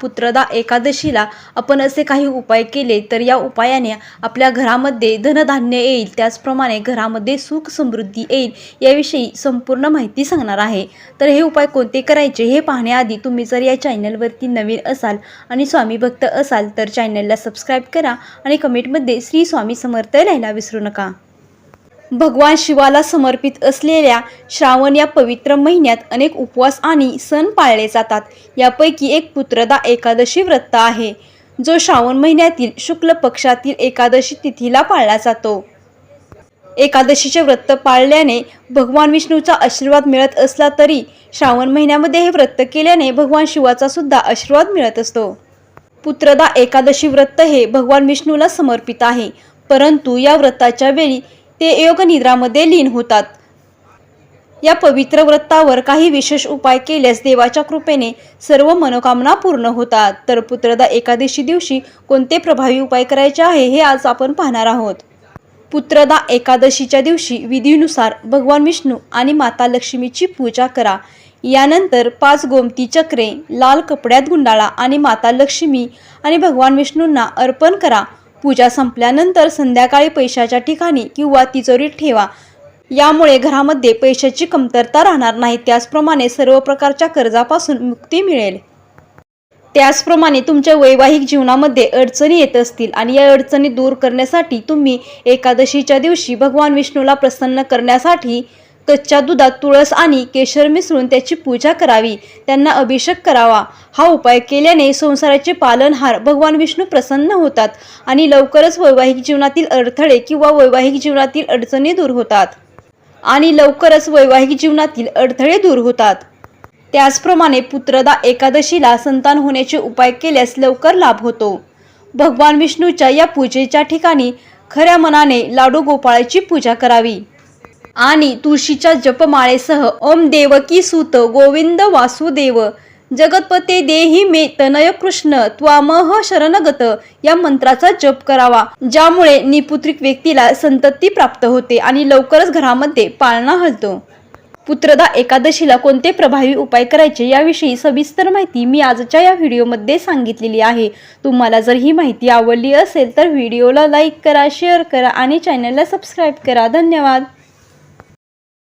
पुत्रदा एकादशीला आपण असे काही उपाय केले तर या उपायाने आपल्या घरामध्ये धनधान्य येईल. त्याचप्रमाणे घरामध्ये सुख समृद्धी येईल याविषयी संपूर्ण माहिती सांगणार आहे. तर हे उपाय कोणते करायचे हे पाहण्याआधी तुम्ही जर या चॅनलवरती नवीन असाल आणि स्वामी भक्त असाल तर चॅनलला सबस्क्राईब करा आणि कमेंटमध्ये श्री स्वामी समर्थ लिहायला विसरू नका. भगवान शिवाला समर्पित असलेल्या श्रावण या पवित्र महिन्यात अनेक उपवास आणि सण पाळले जातात. यापैकी एक पुत्रदा एकादशी व्रत आहे जो श्रावण महिन्यातील शुक्ल पक्षातील एकादशी तिथीला पाळला जातो. एकादशीचे व्रत पाळल्याने भगवान विष्णूचा आशीर्वाद मिळत असला तरी श्रावण महिन्यामध्ये हे व्रत केल्याने भगवान शिवाचा सुद्धा आशीर्वाद मिळत असतो. पुत्रदा एकादशी व्रत हे भगवान विष्णूला समर्पित आहे परंतु या व्रताच्या वेळी ते योगनिद्रामध्ये लीन होतात. या पवित्र व्रतावर काही विशेष उपाय केल्यास देवाच्या कृपेने सर्व मनोकामना पूर्ण होतात. तर पुत्रदा एकादशी दिवशी कोणते प्रभावी उपाय करायचे आहे हे आज आपण पाहणार आहोत. पुत्रदा एकादशीच्या दिवशी विधीनुसार भगवान विष्णू आणि माता लक्ष्मीची पूजा करा. यानंतर पाच गोमती चक्रे लाल कपड्यात गुंडाळा आणि माता लक्ष्मी आणि भगवान विष्णूंना अर्पण करा. पूजा संपल्यानंतर संध्याकाळी पैशाच्या ठिकाणी किंवा तिजोरीत ठेवा. यामुळे घरामध्ये पैशाची कमतरता राहणार नाही. त्याचप्रमाणे सर्व प्रकारच्या कर्जापासून मुक्ती मिळेल. त्याचप्रमाणे तुमच्या वैवाहिक जीवनामध्ये अडचणी येत असतील आणि या अडचणी दूर करण्यासाठी तुम्ही एकादशीच्या दिवशी भगवान विष्णूला प्रसन्न करण्यासाठी कच्च्या दुधात तुळस आणि केशर मिसळून त्याची पूजा करावी. त्यांना अभिषेक करावा. हा उपाय केल्याने संसाराचे पालनहार भगवान विष्णू प्रसन्न होतात आणि लवकरच वैवाहिक जीवनातील अडथळे किंवा वैवाहिक जीवनातील अडचणी दूर होतात. आणि लवकरच वैवाहिक जीवनातील अडथळे दूर होतात. त्याचप्रमाणे पुत्रदा एकादशीला संतान होण्याचे उपाय केल्यास लवकर लाभ होतो. भगवान विष्णूच्या या पूजेच्या ठिकाणी खऱ्या मनाने लाडू गोपाळाची पूजा करावी. आणि तुळशीच्या जपमाळेसह ओम देवकी सुत गोविंद वासुदेव. जगतपते देही मे तनय कृष्ण त्वामह शरणगत या मंत्राचा जप करावा. ज्यामुळे निपुत्रिक व्यक्तीला संतती प्राप्त होते आणि लवकरच घरामध्ये पाळणा हलतो. पुत्रदा एकादशीला कोणते प्रभावी उपाय करायचे याविषयी सविस्तर माहिती मी आजच्या या व्हिडिओमध्ये सांगितलेली आहे. तुम्हाला जर ही माहिती आवडली असेल तर व्हिडिओला लाईक करा शेअर करा आणि चॅनलला सबस्क्राईब करा. धन्यवाद.